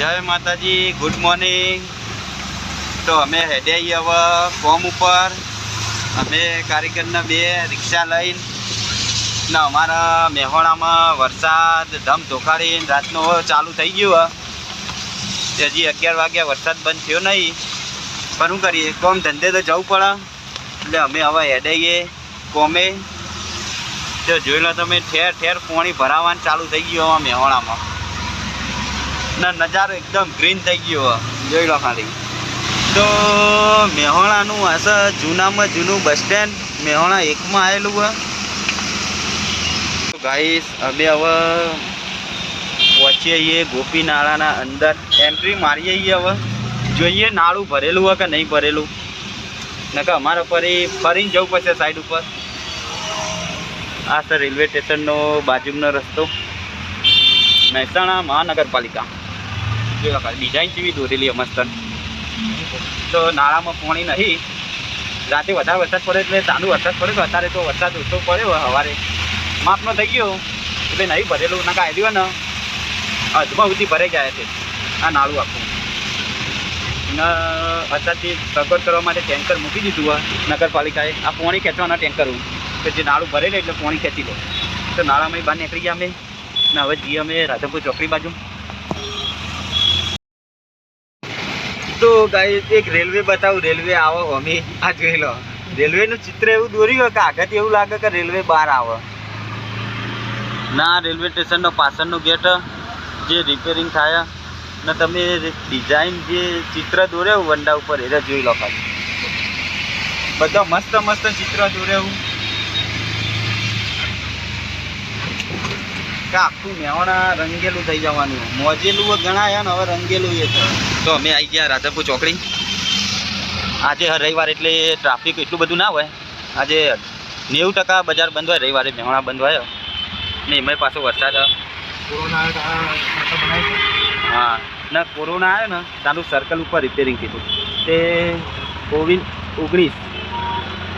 જય માતાજી good morning તો અમે હેડે હવે કોમ ઉપર. અમે કારીગરના બે રિક્ષા લઈને ને અમારા મેહોણામાં વરસાદ ધમ ધોકાડીને રાતનો ચાલુ થઈ ગયો હજી અગિયાર વાગ્યા વરસાદ બંધ થયો નહીં. પણ શું કરીએ? કોમ ધંધે તો જવું પડે. એટલે અમે હવે હેડાઈએ કોમે. તો જોઈ લો તમે, ઠેર ઠેર પોણી ભરાવાનું ચાલુ થઈ ગયું મેહોણામાં. ના નજારો એકદમ ગ્રીન થઈ ગયો. જોઈ લો ખાલી. તો મેહોણાનું હશે જૂનામાં જૂનું બસ સ્ટેન્ડ મેહોણા એકમાં આવેલું હોય ગાઈસ અમે હવે પહોંચીએ છીએ ગોપી નાળાના અંદર. એન્ટ્રી મારીએ છીએ હવે. જોઈએ નાળું ભરેલું હોય કે નહીં ભરેલું. નકર અમારે ફરી, ફરીને જવું પડશે સાઈડ ઉપર. આ સર રેલવે સ્ટેશનનો બાજુનો રસ્તો. મહેસાણા મહાનગરપાલિકા. ડિઝાઇન જેવી દોરેલી મસ્ત. તો નાળામાં પાણી નહીં. રાતે વધારે વરસાદ પડે એટલે ચાલુ વરસાદ પડે તો અત્યારે તો વરસાદ ઓછો પડ્યો સવારે માપનો થઈ ગયો. એટલે નહીં ભરેલું. ના કાઢી હોય ને અધમાં સુધી ભરાઈ જાય છે. આ નાળું આખું. ને અત્યારથી સગવડ કરવા માટે ટેન્કર મૂકી દીધું હોય નગરપાલિકાએ. આ પાણી ખેંચવાના ટેન્કરું. કે જે નાળું ભરે એટલે પાણી ખેંચી લે. તો નાળામાં બહાર નીકળી ગયા અમે. ને હવે જઈએ અમે રાધનપુર ચોકડી બાજુ. તો ગાઈસ એક રેલવે બતાવું રેલવે આવો અમે આ જોઈ લો. રેલવેનું ચિત્ર એવું દોર્યું કે આગળથી એવું લાગે કે રેલવે બહાર આવે. ના રેલવે સ્ટેશનનો પાછળનો ગેટ જે રિપેરિંગ થાય ને તમે ડિઝાઇન જે ચિત્ર દોર્યું વંડા ઉપર, એ જોઈ લો ખાલી. બધા મસ્ત મસ્ત ચિત્ર દોર્યું કે આખું મેવાણા રંગેલું થઈ જવાનું. મોજેલું ગણાય ને હવે રંગેલું એ છે. તો અમે આવી ગયા રાધનપુર ચોકડી. આજે રવિવાર એટલે ટ્રાફિક એટલું બધું ના હોય. આજે નેવું ટકા બજાર બંધ હોય રવિવારે મેવાણા બંધ હોય. ને એમાં પાછો વરસાદ હા. ના કોરોના આવ્યો ને તારું સર્કલ ઉપર રિપેરિંગ કીધું. તે કોવિડ ઓગણીસ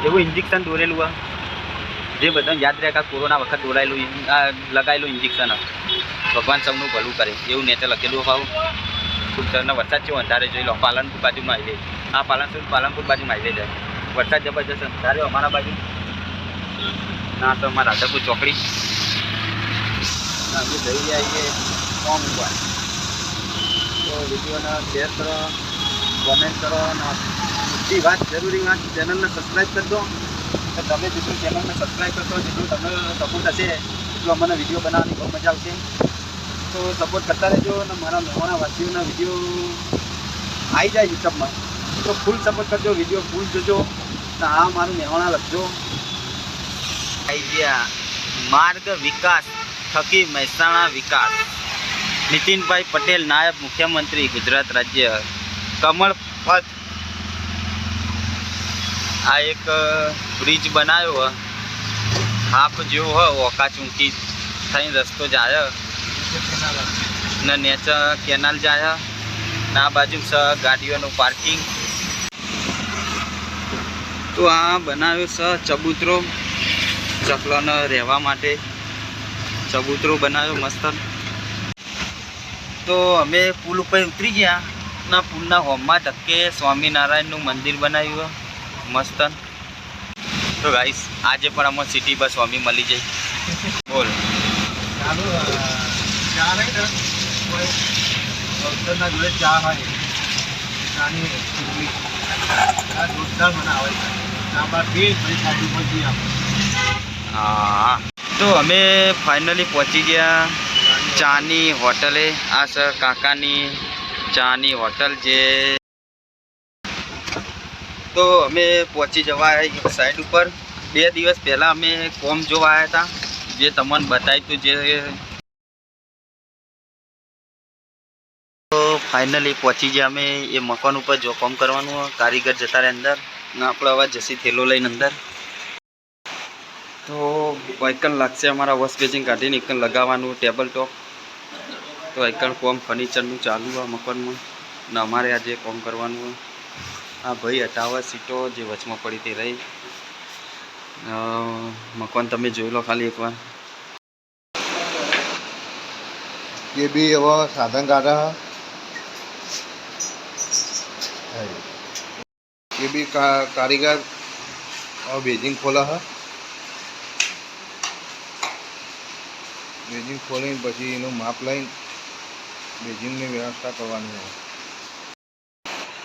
એવું ઇન્જેક્શન દોરેલું હોય જે બધા યાદ રહે કે કોરોના વખત દોરાયેલું ઇન- લગાયેલું ઇન્જેક્શન ભગવાન સૌનું ભલું કરે. એવું નેચે લખેલું ભાવ સરનો વરસાદ છે અંધારે જોઈ લો, પાલનપુર બાજુમાં આવી જાય આ પાલનપુર પાલનપુર બાજુમાં આવી જાય વરસાદ જબરજસ્ત અંધારે અમારા બાજુ. ના, તો અમારા રાધાપુર ચોકડી. અમે જઈ આવીએ કોમ ઉપર. તો વિડીયોને શેર કરો કોમેન્ટ કરો અને વાત જરૂરી વાત. ચેનલને સબસ્ક્રાઈબ કરજો. તો તમે જેટલું ચેનલને સબસ્ક્રાઈબ કરશો, જેટલું તમને સપોર્ટ હશે, એટલું અમને વીડિયો બનાવવાની બહુ મજા આવશે. તો સપોર્ટ કરતા રહેજો અને મારા મહેમાના વાસીઓના વીડિયો આવી જાય યુટ્યુબમાં. તો ફૂલ સપોર્ટ કરજો વીડિયો ફૂલ જોજો. તો આ મારું મહેમાના લખજો. આવી ગયા માર્ગ વિકાસ, થકી મહેસાણા વિકાસ. નીતિનભાઈ પટેલ, નાયબ મુખ્યમંત્રી, ગુજરાત રાજ્ય. કમળ પથ આ એક બ્રિજ બનાવ્યો હાફ જેવો હોય ઓકા ચૂંકી થઈને રસ્તો જાય ને નેચર કેનાલ જાય ને આ બાજુ સ, ગાડીઓનું પાર્કિંગ તો આ બનાવ્યો છે ચબૂતરો. ચકલોને રહેવા માટે ચબૂતરો બનાવ્યો મસ્ત. તો અમે પુલ ઉપર ઉતરી ગયા. ના, પુલના હોમમાં ધક્કે સ્વામિનારાયણનું મંદિર બનાવ્યું. મસ્ત તો ગાઈસ આજે પણ અમે સિટી બસ સ્વામી મળી જઈ. બોલ. હા. તો અમે ફાઇનલી પહોંચી ગયા. ચાની હોટલે. આ સર કાકાની ચાની હોટલ જે તો અમે પહોંચી જવા સાઈડ ઉપર. બે દિવસ પહેલાં અમે કોમ જોવા આવ્યા હતા જે તમને બતાવ્યું હતું જે તો ફાઇનલી પહોંચી ગયા અમે, એ મકાન ઉપર જો કોમ કરવાનું કારીગર જતા રહે અંદર, ને આપણે હવે જસી થેલો લઈને અંદર. તો એકન લાગશે અમારા વોશ બેઝિંગ કાઢીને એકન લગાવવાનું ટેબલ ટોપ તો એકન કોમ ફર્નિચરનું ચાલુ આ મકાનમાં, ને અમારે આજે કોમ કરવાનું. આ ભાઈ હટાવવા સીટો જે વચમાં પડી તે રહી અ, મકાન તમે જોઈ લો ખાલી એકવાર એ બી હવે સાધન કાઢે है ये भी का, कारीगर और बेजिंग खोला है બેજિંગ ખોલીને પછી એનું માપ લઈને બેજિંગની વ્યવસ્થા કરવાની હોય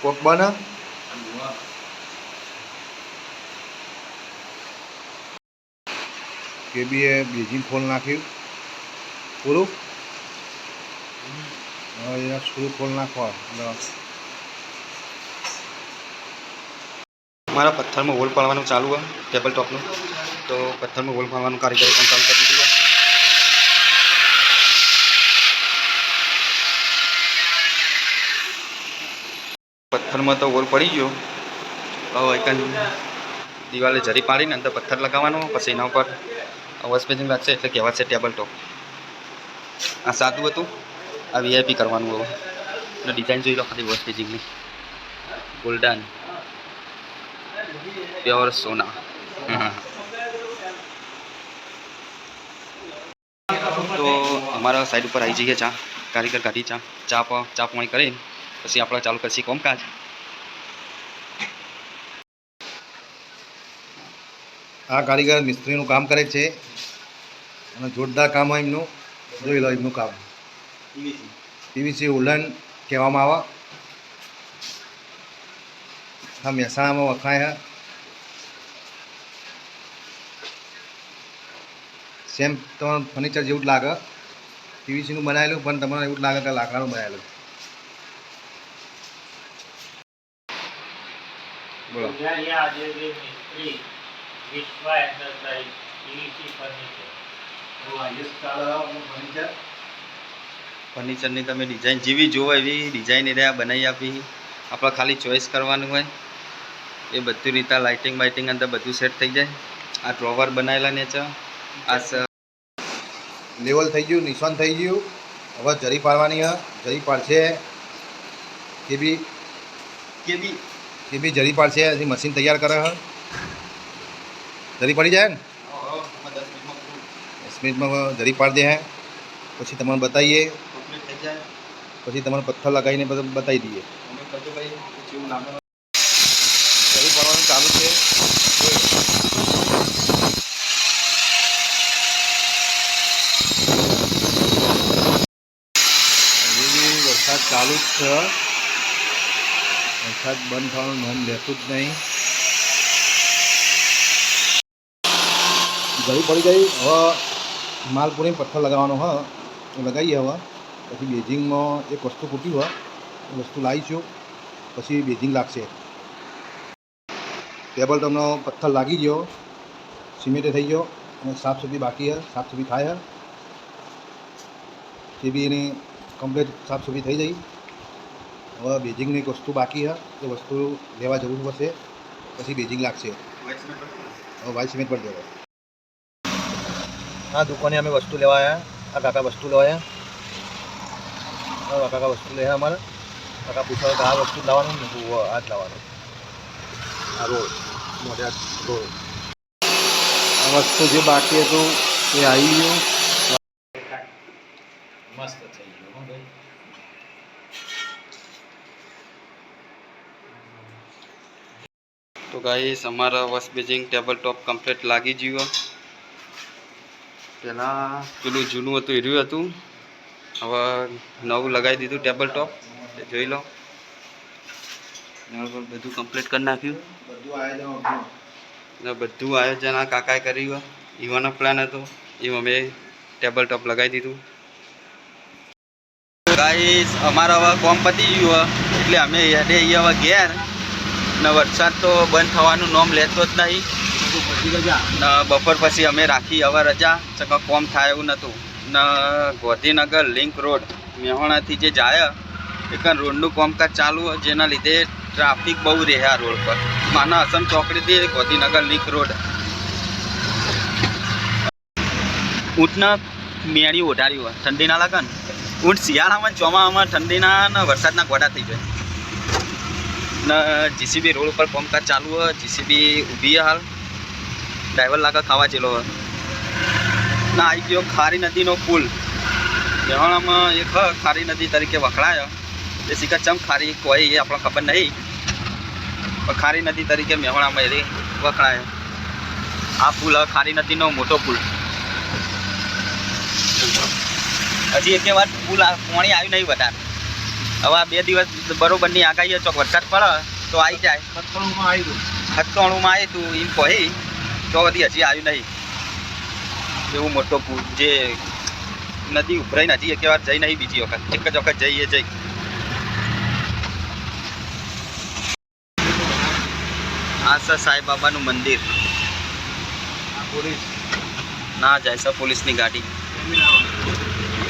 કોક બને કે બી એ બેજિંગ ખોલ નાખ્યું. પૂરું હવે એના સ્ક્રૂ ખોલ નાખવા. મારા પથ્થરમાં હોલ પાડવાનું ચાલુ હોય ટેબલ ટોપનું. તો પથ્થરમાં હોલ પાડવાનું કારીગર પણ ચાલુ કરી. પથ્થરમાં તો ગોલ પડી ગયો. હવે એક દિવાલે જરી પાડીને અંદર પથ્થર લગાવવાનો, પછી એના ઉપર વોશ લાગશે એટલે કહેવાશે ટેબલ ટોપ. આ સાદું હતું, આ વીઆઈપી કરવાનું હવે. ડિઝાઇન જોઈ લો ખાલી વોશ બેસિંગની ગોલ્ડન પ્યોર સોના તો અમારા સાઈડ ઉપર આવી જઈએ ચા. કારીગર કાઢી ચા. ચા ચા પાણી કરી પછી આપણે ચાલુ કરશી કોમકાજ. આ કારીગર મિસ્ત્રીનું કામ કરે છે. અને જોરદાર કામ હોય એમનું. જોઈ લો એમનું કામ. પીવીસી ઉલન કહેવામાં આવે. આ મહેસાણામાં વખણાય હા સેમ તમારું ફર્નિચર જેવું જ લાગે. પીવીસીનું બનાવેલું, પણ તમારે એવું જ લાગે કે લાકડાનું બનાવેલું. બોલો. Vishwa enterprise PVC furniture furniture ફર્નિચરની તમે ડિઝાઇન જેવી જોવો એવી ડિઝાઇન એને બનાવી આપી. આપણે ખાલી ચોઈસ કરવાનું હોય. એ બધું રીતે લાઇટિંગ બાઇટિંગ અંદર બધું સેટ થઈ જાય. આ ડ્રોવર બનાવેલા ને છે. આ લેવલ થઈ ગયું નિશાન થઈ ગયું. હવે જરી પાડવાની હ. જરી પાડશે. કે બી કે બી કે બી જરી પાડશે. હજી મશીન તૈયાર કરે હ. જરી પડી જાય ને દસ મિનિટમાં જરી પાડી દે હે પછી તમને બતાવીએ કમ્પ્લીટ થઈ જાય પછી તમને પથ્થર લગાવીને બધું બતાવી દઈએ અમે કરજો ભાઈ જેવું લાગે જરી પાડવાનું ચાલુ છે હજી બી વરસાદ ચાલુ જ છે વરસાદ બંધ થવાનું નામ લેતું જ નહીં જરી પડી ગઈ હવે માલપુરી પથ્થર લગાવવાનો હ એ લગાવીએ હવે પછી બેજિંગમાં એક વસ્તુ ખૂટી હોય એ વસ્તુ લાવીશું પછી બેજિંગ લાગશે ટેબલ ટોપનો પથ્થર લાગી ગયો સિમેન્ટે થઈ ગયો અને સાફ સફાઈ બાકી છે સાફ સફાઈ થાય છે તે બી એની કમ્પ્લીટ સાફ સફાઈ થઈ જઈ હવે બેજિંગની એક વસ્તુ બાકી છે એ વસ્તુ લેવા જવું પડશે પછી બેજિંગ લાગશે હવે વાઇટ સિમેન્ટ પર જવા આ દુકાને અમે વસ્તુ લેવા આવ્યા આ કાકા વસ્તુ લેવા આવ્યા આ કાકા વસ્તુ લે અમારે કાકા પૂછાવે કે આ વસ્તુ જ લાવવાનું ને હું આ જ લાવવાનું આ રોડ મોઢે આ રોડ આ વસ્તુ જે બાકી હતું એ આવી ગયું મસ્ત થઈ ગયું હો ભાઈ તો ગાઈસ અમારા wash basin table top complete લાગી ગયું પહેલાં પેલું જૂનું હતું એ રહ્યું હતું. હવે નવું લગાવી દીધું ટેબલ ટોપ. જોઈ લો. બધું કમ્પ્લીટ કરી નાખ્યું. બધું આયોજન ને બધું આયોજન આ કાકાએ કર્યું. ઈવાનો પ્લાન હતો. એ અમે ટેબલ ટોપ લગાવી દીધું. ગાઈસ અમારા હવે કોમ પતી ગયું. એટલે અમે હેડે અહીંયા હવે ઘેર. ને વરસાદ તો બંધ થવાનું નોમ લેતો જ નહીં. બપોર પછી અમે રાખી હવે રજા. ચક કોમ થાય એવું નહોતું. ને, ગોધીનગર લિંક રોડ, મેહોણાથી જે જાય એક રોડનું કામકાજ ચાલુ જેના લીધે ટ્રાફિક બહુ રહે આ રોડ પર. માના અસમ ચોકડીથી ગોધીનગર લિંક રોડ. ઊંટના મેળી ઓઢાડી હોય. ઠંડીના લગન ઊંટ શિયાળામાં ચોમાસામાં ઠંડીના ને વરસાદના ગોડા થઈ જાય. ને, જીસીબી રોડ ઉપર કામકાજ ચાલુ હોય, જીસીબી ઊભી હાલ. ડ્રાઈવર લાગે ખાવા ચેલો ના આવી ગયો ખારી નદીનો પુલ. જવાણામાં એક ખારી નદી તરીકે વખણાય. એ સિક્કા ચમ ખારી કોઈ એ આપણને ખબર નહીં. પણ ખારી નદી તરીકે મેહોણામાં એ વખણાય. આ પુલ ખારી નદીનો મોટો પુલ. હજી એક વાર પુલ પાણી આવ્યું નહીં વધારે. હવે આ બે દિવસ બરોબરની આગાહી ચોક વરસાદ પડે તો આવી જાય. હથકણું સત્તાણુંમાં આવ્યું તું એમ કહી. તો હજી હજી આવ્યું નહીં. એવું મોટો પૂર જે નદી ઉભરાઈને હજી એક વાર જઈ નહીં બીજી વખત. એક જ વખત જઈએ જઈ. આ સર સાંઈ બાબાનું મંદિર. પોલીસ. ના જાય છે પોલીસની ગાડી.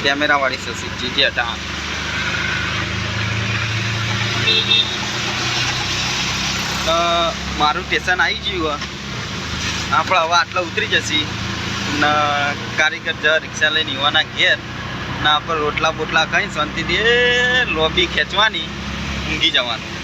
કેમેરાવાળી છે સીજી હટા તો મારું સ્ટેશન આવી ગયું. આપણે હવે આટલા ઉતરી જશી. ને કારીગર જ રિક્ષા લઈને યુવાના ઘેર. ના આપણે રોટલા બોટલા ખાઈ શાંતિથી લોબી ખેંચવાની, ઊંઘી જવાનું.